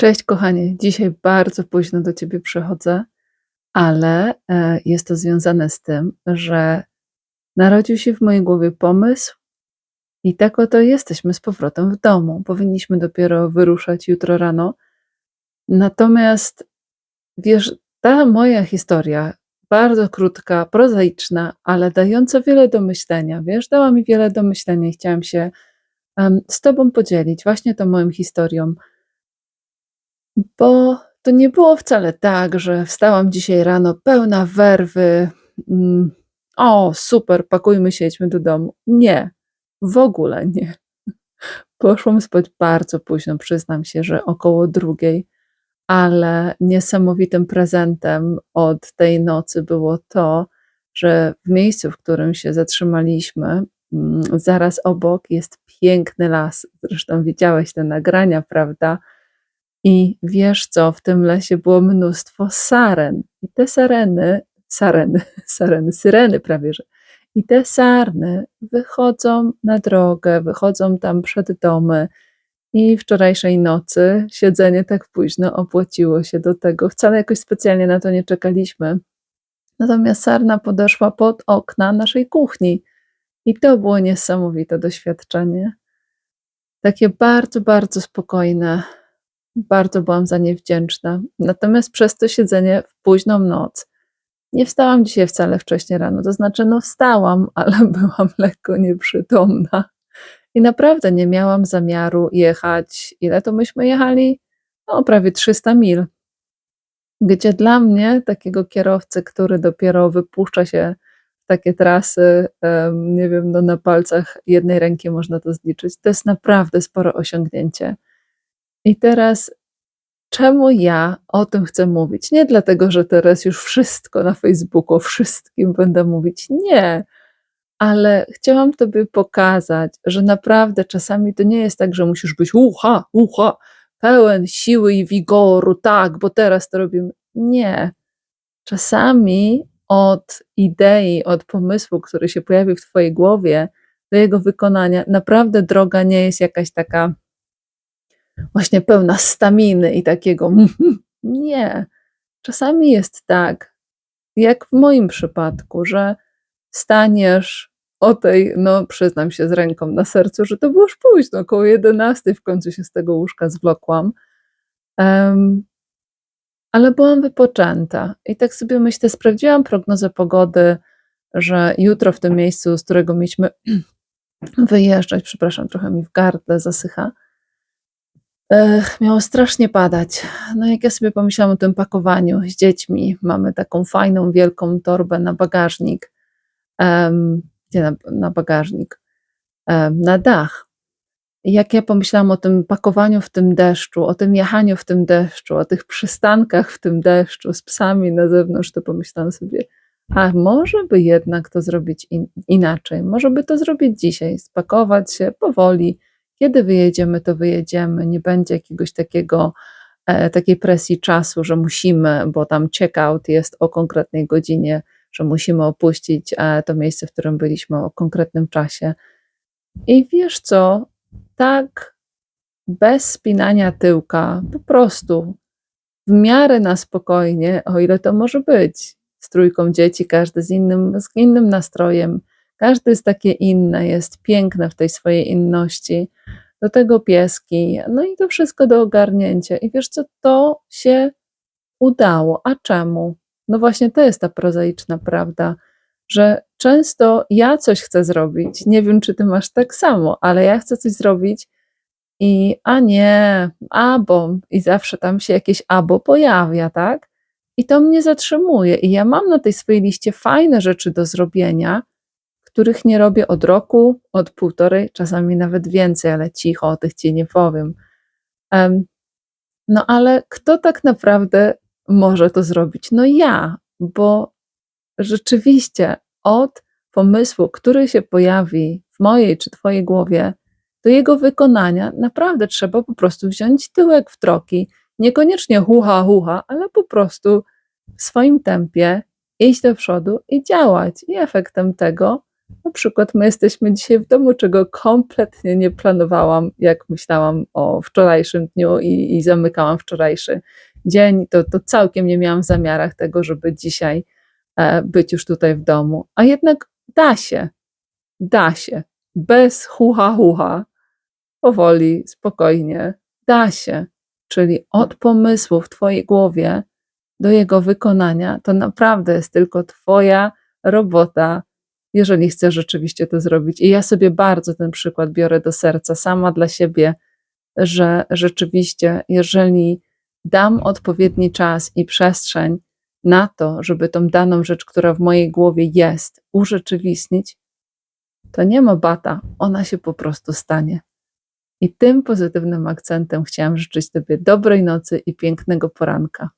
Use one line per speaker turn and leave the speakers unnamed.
Cześć kochanie, dzisiaj bardzo późno do ciebie przychodzę, ale e, jest to związane z tym, że narodził się w mojej głowie pomysł i tak oto jesteśmy z powrotem w domu. Powinniśmy dopiero wyruszać jutro rano. Natomiast wiesz, ta moja historia, bardzo krótka, prozaiczna, ale dająca wiele do myślenia, wiesz, dała mi wiele do myślenia i chciałam się em, z Tobą podzielić właśnie tą moją historią. Bo to nie było wcale tak, że wstałam dzisiaj rano pełna werwy. mm, O, super, pakujmy się, jedźmy do domu. Nie, w ogóle nie. Poszłam spać bardzo późno, przyznam się, że około drugiej, ale niesamowitym prezentem od tej nocy było to, że w miejscu, w którym się zatrzymaliśmy, mm, zaraz obok jest piękny las. Zresztą widziałeś te nagrania, prawda? I wiesz co, w tym lesie było mnóstwo saren. I te sareny, sareny, sareny, syreny prawie że. I te sarny wychodzą na drogę, wychodzą tam przed domy. I wczorajszej nocy siedzenie tak późno opłaciło się do tego. Wcale jakoś specjalnie na to nie czekaliśmy. Natomiast sarna podeszła pod okna naszej kuchni. I to było niesamowite doświadczenie. Takie bardzo, bardzo spokojne. Bardzo byłam za nie wdzięczna. Natomiast przez to siedzenie w późną noc nie wstałam dzisiaj wcale wcześnie rano. To znaczy, no wstałam, ale byłam lekko nieprzytomna. I naprawdę nie miałam zamiaru jechać. Ile to myśmy jechali? No, prawie 300 mil. Gdzie dla mnie, takiego kierowcy, który dopiero wypuszcza się w takie trasy, nie wiem, no na palcach jednej ręki można to zliczyć, to jest naprawdę spore osiągnięcie. I teraz, czemu ja o tym chcę mówić? Nie dlatego, że teraz już wszystko na Facebooku, o wszystkim będę mówić. Nie. Ale chciałam Tobie pokazać, że naprawdę czasami to nie jest tak, że musisz być ucha, ucha, pełen siły i wigoru, tak, bo teraz to robimy. Nie. Czasami od idei, od pomysłu, który się pojawi w Twojej głowie, do jego wykonania, naprawdę droga nie jest jakaś taka właśnie pełna staminy i takiego. Nie. Czasami jest tak, jak w moim przypadku, że staniesz o tej, no przyznam się z ręką na sercu, że to było już późno, około 11 w końcu się z tego łóżka zwlokłam. Em, ale byłam wypoczęta i tak sobie myślę, sprawdziłam prognozę pogody, że jutro w tym miejscu, z którego mieliśmy wyjeżdżać, przepraszam, trochę mi w gardle zasycha, Ech, miało strasznie padać. No jak ja sobie pomyślałam o tym pakowaniu z dziećmi, mamy taką fajną, wielką torbę na bagażnik, em, gdzie na, na bagażnik, em, na dach. I jak ja pomyślałam o tym pakowaniu w tym deszczu, o tym jechaniu w tym deszczu, o tych przystankach w tym deszczu z psami na zewnątrz, to pomyślałam sobie, a może by jednak to zrobić in, inaczej, może by to zrobić dzisiaj, spakować się powoli, kiedy wyjedziemy, to wyjedziemy, nie będzie jakiegoś takiego, e, takiej presji czasu, że musimy, bo tam check-out jest o konkretnej godzinie, że musimy opuścić e, to miejsce, w którym byliśmy o konkretnym czasie. I wiesz co, tak bez spinania tyłka, po prostu w miarę na spokojnie, o ile to może być, z trójką dzieci, każdy z innym, z innym nastrojem, każdy jest takie inne, jest piękne w tej swojej inności. Do tego pieski, no i to wszystko do ogarnięcia. I wiesz co, to się udało. A czemu? No właśnie to jest ta prozaiczna prawda, że często ja coś chcę zrobić, nie wiem czy ty masz tak samo, ale ja chcę coś zrobić i a nie, abo, i zawsze tam się jakieś abo pojawia, tak? I to mnie zatrzymuje. I ja mam na tej swojej liście fajne rzeczy do zrobienia, których nie robię od roku, od półtorej, czasami nawet więcej, ale cicho, o tych ci nie powiem. No ale kto tak naprawdę może to zrobić? No ja, bo rzeczywiście od pomysłu, który się pojawi w mojej czy twojej głowie, do jego wykonania naprawdę trzeba po prostu wziąć tyłek w troki. Niekoniecznie huha, huha, ale po prostu w swoim tempie iść do przodu i działać. I efektem tego Na przykład my jesteśmy dzisiaj w domu, czego kompletnie nie planowałam, jak myślałam o wczorajszym dniu i, i zamykałam wczorajszy dzień. To, to całkiem nie miałam w zamiarach tego, żeby dzisiaj e, być już tutaj w domu. A jednak da się, da się. Bez hucha hucha, powoli, spokojnie, da się. Czyli od pomysłu w Twojej głowie do jego wykonania, to naprawdę jest tylko Twoja robota, jeżeli chcesz rzeczywiście to zrobić. I ja sobie bardzo ten przykład biorę do serca, sama dla siebie, że rzeczywiście, jeżeli dam odpowiedni czas i przestrzeń na to, żeby tą daną rzecz, która w mojej głowie jest, urzeczywistnić, to nie ma bata, ona się po prostu stanie. I tym pozytywnym akcentem chciałam życzyć Tobie dobrej nocy i pięknego poranka.